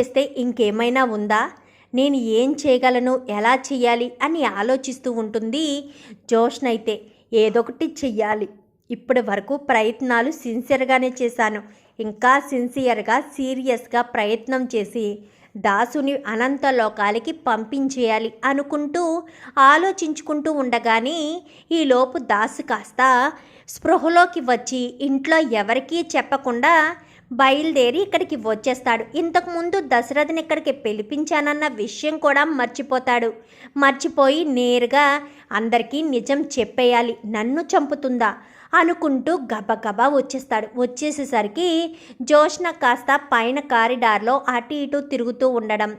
చేస్తే ఇంకేమైనా ఉందా? నేను ఏం చేయగలను? ఎలా చెయ్యాలి అని ఆలోచిస్తూ ఉంటుంది జోష్నైతే ఏదొకటి చెయ్యాలి. ఇప్పటి వరకు ప్రయత్నాలు సిన్సియర్గానే చేశాను. ఇంకా సిన్సియర్గా సీరియస్గా ప్రయత్నం చేసి దాసుని అనంత లోకాలకి పంపించేయాలి అనుకుంటూ ఆలోచించుకుంటూ ఉండగానే ఈలోపు దాసు కాస్త స్పృహలోకి వచ్చి ఇంట్లో ఎవరికీ చెప్పకుండా బయలుదేరి ఇక్కడికి వచ్చేస్తాడు. ఇంతకుముందు దశరథని ఇక్కడికి పిలిపించానన్న విషయం కూడా మర్చిపోతాడు. మర్చిపోయి నేరుగా అందరికీ నిజం చెప్పేయాలి. నన్ను చంపుతుందా? అనుకుంటూ గబగబా వచ్చేస్తాడు. వచ్చేసేసరికి జోష్న కాస్త పైన కారిడార్లో అటు ఇటు తిరుగుతూ ఉండడం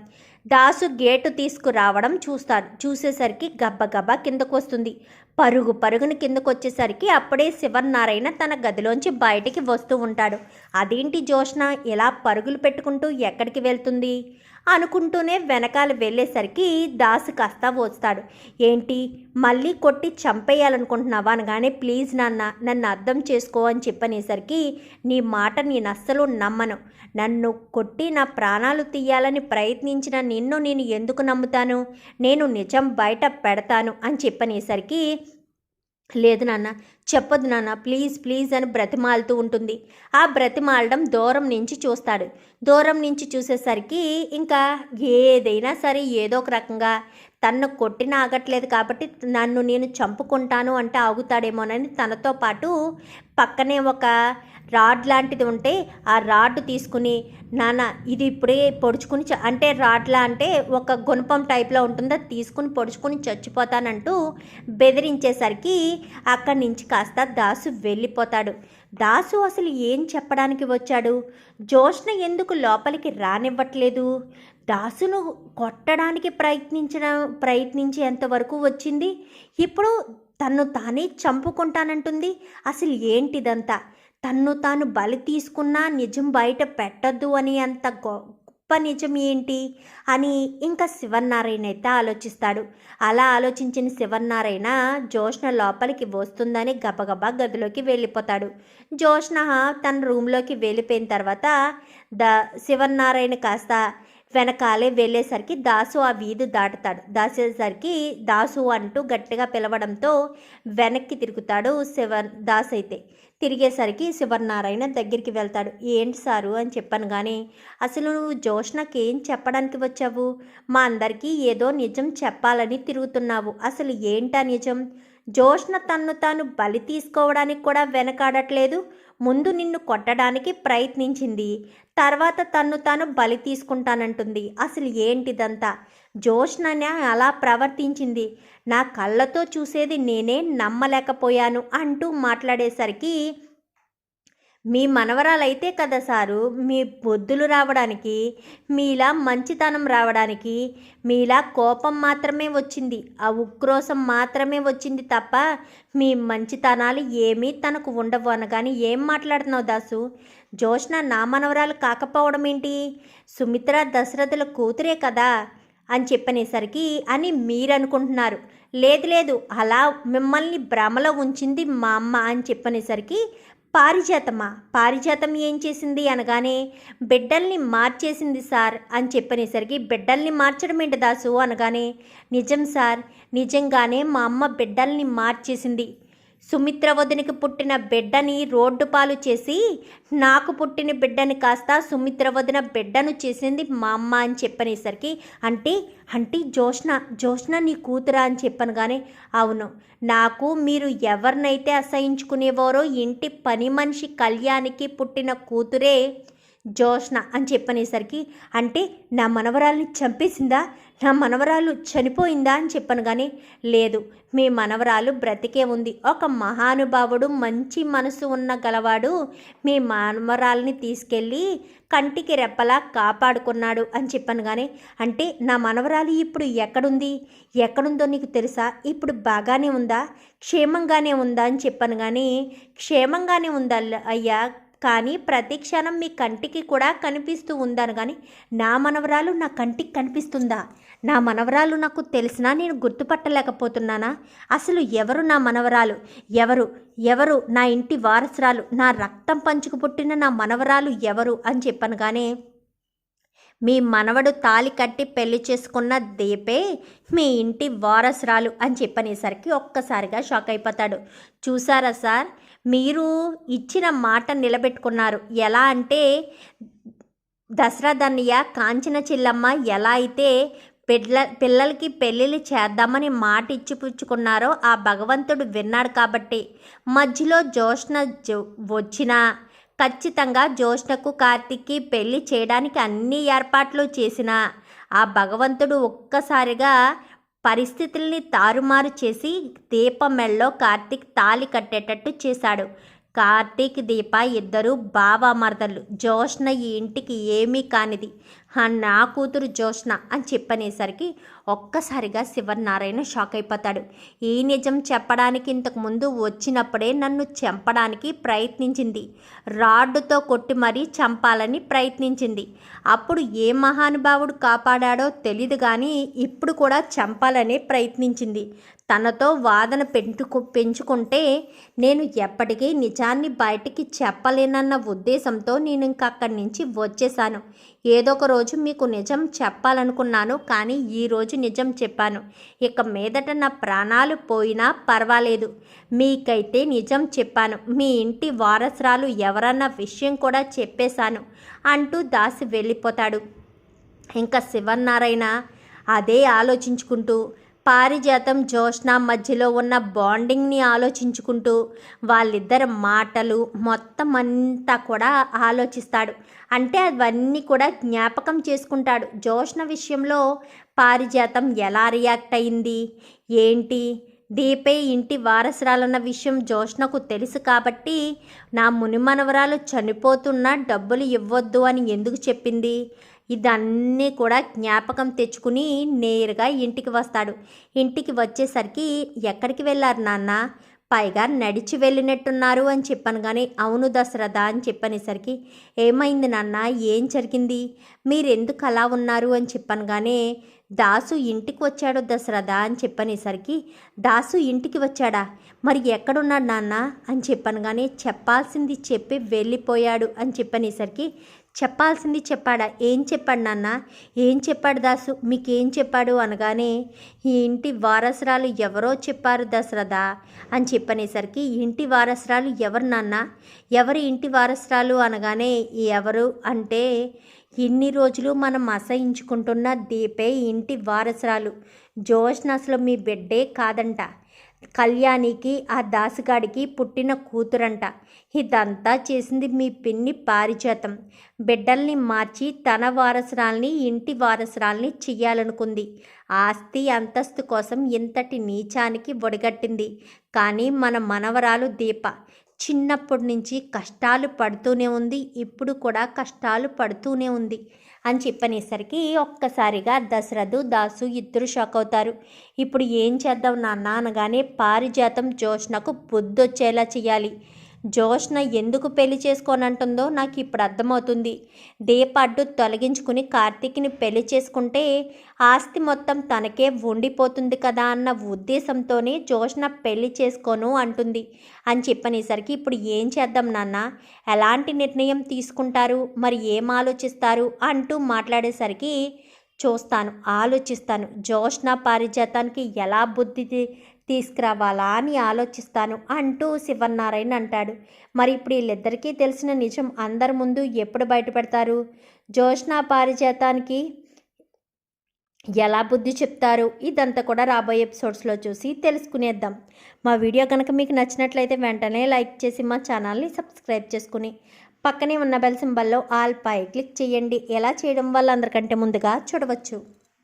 దాసు గేటు తీసుకురావడం చూస్తాడు. చూసేసరికి గబ్బగబా కిందకు వస్తుంది. పరుగు పరుగున కిందకు వచ్చేసరికి అప్పుడే శివనారాయణ తన గదిలోంచి బయటికి వస్తూ ఉంటాడు. అదేంటి జోష్న ఇలా పరుగులు పెట్టుకుంటూ ఎక్కడికి వెళ్తుంది? అనుకుంటూనే వెనకాల వెళ్ళేసరికి దాసు కాస్త వస్తాడు. ఏంటి మళ్ళీ కొట్టి చంపేయాలనుకుంటున్నావా అనగానే ప్లీజ్ నాన్న నన్ను అర్థం చేసుకో అని చెప్పనేసరికి నీ మాట నేను అస్సలు నమ్మను. నన్ను కొట్టి నా ప్రాణాలు తీయాలని ప్రయత్నించిన నిన్ను నేను ఎందుకు నమ్ముతాను? నేను నిజం బయట పెడతాను అని చెప్పనేసరికి లేదు నాన్న. చెప్పొద్దు నాన్న ప్లీజ్ ప్లీజ్ అని బ్రతిమాలుతూ ఉంటుంది. ఆ బ్రతిమాలడం దూరం నుంచి చూస్తాడు. దూరం నుంచి చూసేసరికి ఇంకా ఏదైనా సరే ఏదో ఒక రకంగా తన్ను కొట్టిన ఆగట్లేదు కాబట్టి నన్ను నేను చంపుకుంటాను అంటే ఆగుతాడేమోనని తనతో పాటు పక్కనే ఒక రాడ్ లాంటిది ఉంటే ఆ రాడ్ తీసుకుని నాన్న ఇది ఇప్పుడే పొడుచుకుని చ- అంటే రాడ్లా అంటే ఒక గుణపం టైప్లో ఉంటుంది. అది తీసుకుని పొడుచుకుని చచ్చిపోతానంటూ బెదిరించేసరికి అక్కడి నుంచి కాస్త దాసు వెళ్ళిపోతాడు. దాసు అసలు ఏం చెప్పడానికి వచ్చాడు? జోష్న ఎందుకు లోపలికి రానివ్వట్లేదు? దాసును కొట్టడానికి ప్రయత్నించిన ప్రయత్నించేంతవరకు వచ్చింది. ఇప్పుడు తన్ను తానే చంపుకుంటానంటుంది. అసలు ఏంటిదంతా? తన్ను తాను బలి తీసుకున్నా నిజం బయట పెట్టద్దు అని అంత గొ నిజం ఏంటి అని ఇంకా శివన్నారాయణ అయితే ఆలోచిస్తాడు. అలా ఆలోచించిన శివన్నారాయణ జోష్ణ లోపలికి వస్తుందని గబగబా గదిలోకి వెళ్ళిపోతాడు. జోష్ణ తన రూమ్లోకి వెళ్ళిపోయిన తర్వాత ద శివన్నారాయణ కాస్త వెనకాలే వెళ్ళేసరికి దాసు ఆ వీధి దాటుతాడు. దాసేసరికి దాసు అంటూ గట్టిగా పిలవడంతో వెనక్కి తిరుగుతాడు శివ దాస్ అయితే తిరిగేసరికి శివనారాయణ దగ్గరికి వెళ్తాడు. ఏంటి సారు? అని చెప్పాను కానీ అసలు నువ్వు జోష్నకి ఏం చెప్పడానికి వచ్చావు? మా అందరికీ ఏదో నిజం చెప్పాలని తిరుగుతున్నావు. అసలు ఏంటా నిజం? జోష్న తన్ను తాను బలి తీసుకోవడానికి కూడా వెనకాడట్లేదు. ముందు నిన్ను కొట్టడానికి ప్రయత్నించింది. తర్వాత తన్ను తాను బలి తీసుకుంటానంటుంది. అసలు ఏంటిదంతా? జోష్ననే అలా ప్రవర్తించింది. నా కళ్ళతో చూసేది నేనే నమ్మలేకపోయాను అంటూ మాట్లాడేసరికి మీ మనవరాలైతే కదా సారు మీ బొద్దులు రావడానికి మీలా మంచితనం రావడానికి మీలా కోపం మాత్రమే వచ్చింది ఆ ఉక్రోసం మాత్రమే వచ్చింది తప్ప మీ మంచితనాలు ఏమీ తనకు ఉండవు అనగాని ఏం మాట్లాడుతున్నావు దాసు? జోష్న నా మనవరాలు కాకపోవడం ఏంటి? సుమిత్ర దశరథుల కూతురే కదా అని చెప్పనేసరికి అని మీరు అనుకుంటున్నారు లేదు లేదు అలా మిమ్మల్ని భ్రమలో ఉంచింది మా అమ్మ అని చెప్పనేసరికి పారిజాతమా? పారిజాతం ఏం చేసింది అనగానే బిడ్డల్ని మార్చేసింది సార్ అని చెప్పనేసరికి బిడ్డల్ని మార్చడం ఏంటి దాసు? అనగానే నిజం సార్ నిజంగానే మా అమ్మ బిడ్డల్ని మార్చేసింది. సుమిత్ర వదినికి పుట్టిన బిడ్డని రోడ్డు పాలు చేసి నాకు పుట్టిన బిడ్డని కాస్త సుమిత్ర వదిన బిడ్డను చేసింది మా అమ్మ అని చెప్పనేసరికి అంటే అంటే జోష్న జోష్న నీ కూతురా అని చెప్పాను కానీ అవును. నాకు మీరు ఎవరినైతే అసహించుకునేవారో ఇంటి పని మనిషి కళ్యాణికి పుట్టిన కూతురే. జోష్న అని చెప్పనేసరికి అంటే నా మనవరాల్ని చంపేసిందా? నా మనవరాలు చనిపోయిందా అని చెప్పాను కానీ లేదు. మీ మనవరాలు బ్రతికే ఉంది. ఒక మహానుభావుడు మంచి మనసు ఉన్న గలవాడు మీ మనవరాల్ని తీసుకెళ్ళి కంటికి రెప్పలా కాపాడుకున్నాడు అని చెప్పాను కానీ అంటే నా మనవరాలు ఇప్పుడు ఎక్కడుంది? ఎక్కడుందో నీకు తెలుసా? ఇప్పుడు బాగానే ఉందా? క్షేమంగానే ఉందా అని చెప్పాను కానీ క్షేమంగానే ఉందా అయ్యా? కానీ ప్రతి క్షణం మీ కంటికి కూడా కనిపిస్తూ ఉందాను కానీ నా మనవరాలు నా కంటికి కనిపిస్తుందా? నా మనవరాలు నాకు తెలిసినా నేను గుర్తుపట్టలేకపోతున్నానా? అసలు ఎవరు నా మనవరాలు? ఎవరు? ఎవరు నా ఇంటి వారసురాలు? నా రక్తం పంచుకు పుట్టిన నా మనవరాలు ఎవరు అని చెప్పాను కానీ మీ మనవడు తాలి కట్టి పెళ్ళి చేసుకున్న దీపే మీ ఇంటి వారసురాలు అని చెప్పనేసరికి ఒక్కసారిగా షాక్ అయిపోతాడు. చూసారా సార్? మీరు ఇచ్చిన మాట నిలబెట్టుకున్నారు. ఎలా అంటే దసరాదన్నయ్య కాంచన చిల్లమ్మ ఎలా అయితే పిల్ల పిల్లలకి పెళ్ళిళ్ళు చేద్దామని మాట ఇచ్చి పుచ్చుకున్నారో ఆ భగవంతుడు విన్నాడు కాబట్టి. మధ్యలో జోష్న జో- వచ్చినా ఖచ్చితంగా జోష్నకు కార్తిక్కి పెళ్ళి చేయడానికి అన్ని ఏర్పాట్లు చేసిన ఆ భగవంతుడు ఒక్కసారిగా పరిస్థితుల్ని తారుమారు చేసి దీప మెళ్ళలో కార్తీక్ తాలి కట్టేటట్టు చేశాడు. కార్తీక్ దీప ఇద్దరు బావామరదళ్ళు జోష్న ఈ ఇంటికి ఏమీ కానిది. ఆ నా కూతురు జోష్న అని చెప్పనేసరికి ఒక్కసారిగా శివనారాయణ షాక్ అయిపోతాడు. ఈ నిజం చెప్పడానికి ఇంతకు ముందు వచ్చినప్పుడే నన్ను చంపడానికి ప్రయత్నించింది. రాడ్డుతో కొట్టి మరీ చంపాలని ప్రయత్నించింది. అప్పుడు ఏ మహానుభావుడు కాపాడాడో తెలీదు కానీ ఇప్పుడు కూడా చంపాలనే ప్రయత్నించింది. తనతో వాదన పెంచుకు పెంచుకుంటే నేను ఎప్పటికీ నిజాన్ని బయటికి చెప్పలేనన్న ఉద్దేశంతో నేను ఇంక అక్కడి నుంచి వచ్చేసాను ఏదో ఒక రోజు మీకు నిజం చెప్పాలనుకున్నాను కానీ ఈరోజు నిజం చెప్పాను. ఇక మీదట నా ప్రాణాలు పోయినా పర్వాలేదు. మీకైతే నిజం చెప్పాను. మీ ఇంటి వారసురాలు ఎవరన్న విషయం కూడా చెప్పేశాను అంటూ దాసి వెళ్ళిపోతాడు. ఇంకా శివన్నారాయణ అదే ఆలోచించుకుంటూ పారిజాతం జోష్న మధ్యలో ఉన్న బాండింగ్ని ఆలోచించుకుంటూ వాళ్ళిద్దరి మాటలు మొత్తం అంతా కూడా ఆలోచిస్తాడు. అంటే అవన్నీ కూడా జ్ఞాపకం చేసుకుంటాడు. జోష్న విషయంలో పారిజాతం ఎలా రియాక్ట్ అయింది? ఏంటి? దీపే ఇంటి వారసురాలన్న విషయం జోష్నకు తెలుసు కాబట్టి నా మునిమనవరాలు చనిపోతున్నా డబ్బులు ఇవ్వద్దు అని ఎందుకు చెప్పింది? ఇదన్నీ కూడా జ్ఞాపకం తెచ్చుకుని నేరుగా ఇంటికి వస్తాడు. ఇంటికి వచ్చేసరికి ఎక్కడికి వెళ్ళారు నాన్న? పైగా నడిచి వెళ్ళినట్టున్నారు అని చెప్పాను కానీ అవును దశరథ అని చెప్పనేసరికి ఏమైంది నాన్న? ఏం జరిగింది? మీరెందుకు అలా ఉన్నారు అని చెప్పాను కానీ దాసు ఇంటికి వచ్చాడు దశరథ అని చెప్పనేసరికి దాసు ఇంటికి వచ్చాడా? మరి ఎక్కడున్నాడు నాన్న? అని చెప్పాను కానీ చెప్పాల్సింది చెప్పి వెళ్ళిపోయాడు అని చెప్పనేసరికి చెప్పాల్సింది చెప్పాడా? ఏం చెప్పాడు నాన్న? ఏం చెప్పాడు దాసు? మీకేం చెప్పాడు అనగానే ఈ ఇంటి వారసురాలు ఎవరో చెప్పారు దశరథ అని చెప్పనేసరికి ఇంటి వారసురాలు ఎవరు నాన్న? ఎవరి ఇంటి వారసురాలు అనగానే ఎవరు అంటే ఇన్ని రోజులు మనం అసహించుకుంటున్న దీపే ఇంటి వారసురాలు. జోష్న అసలు మీ బిడ్డే కాదంట. కళ్యాణికి ఆ దాసుగాడికి పుట్టిన కూతురంట. ఇదంతా చేసింది మీ పిన్ని పారిజాతం. బిడ్డల్ని మార్చి తన వారసురాల్ని ఇంటి వారసురాల్ని చెయ్యాలనుకుంది. ఆస్తి అంతస్తు కోసం ఇంతటి నీచానికి ఒడిగట్టింది. కానీ మన మనవరాలు దీప చిన్నప్పటి నుంచి కష్టాలు పడుతూనే ఉంది. ఇప్పుడు కూడా కష్టాలు పడుతూనే ఉంది. అని చెప్పనేసరికి ఒక్కసారిగా దశరథు దాసు ఇద్దరు షాక్ అవుతారు. ఇప్పుడు ఏం చేద్దాం నాన్న? అనగానే పారిజాతం జోష్నకు బుద్ధొచ్చేలా చేయాలి జోష్న ఎందుకు పెళ్ళి చేసుకోనంటుందో నాకు ఇప్పుడు అర్థమవుతుంది. దీపాడ్డు తొలగించుకుని కార్తీక్ని పెళ్ళి చేసుకుంటే ఆస్తి మొత్తం తనకే ఉండిపోతుంది కదా అన్న ఉద్దేశంతోనే జోష్న పెళ్ళి చేసుకోను అంటుంది. అని చెప్పనేసరికి ఇప్పుడు ఏం చేద్దాం నాన్న? ఎలాంటి నిర్ణయం తీసుకుంటారు? మరి ఏం ఆలోచిస్తారు? అంటూ మాట్లాడేసరికి చూస్తాను ఆలోచిస్తాను. జోష్న పారిజాతానికి ఎలా బుద్ధి తీసుకురావాలా అని ఆలోచిస్తాను అంటూ శివనారాయణ అంటాడు. మరి ఇప్పుడు వీళ్ళిద్దరికీ తెలిసిన నిజం అందరి ముందు ఎప్పుడు బయటపెడతారు? జోష్నా పారిజాతానికి ఎలా బుద్ధి చెప్తారు? ఇదంతా కూడా రాబోయే ఎపిసోడ్స్లో చూసి తెలుసుకునేద్దాం. మా వీడియో కనుక మీకు నచ్చినట్లయితే వెంటనే లైక్ చేసి మా ఛానల్ని సబ్స్క్రైబ్ చేసుకుని పక్కనే ఉన్న బెల్ సింబల్లో ఆల్ పై క్లిక్ చేయండి. ఎలా చేయడం వల్ల అందరికంటే ముందుగా చూడవచ్చు.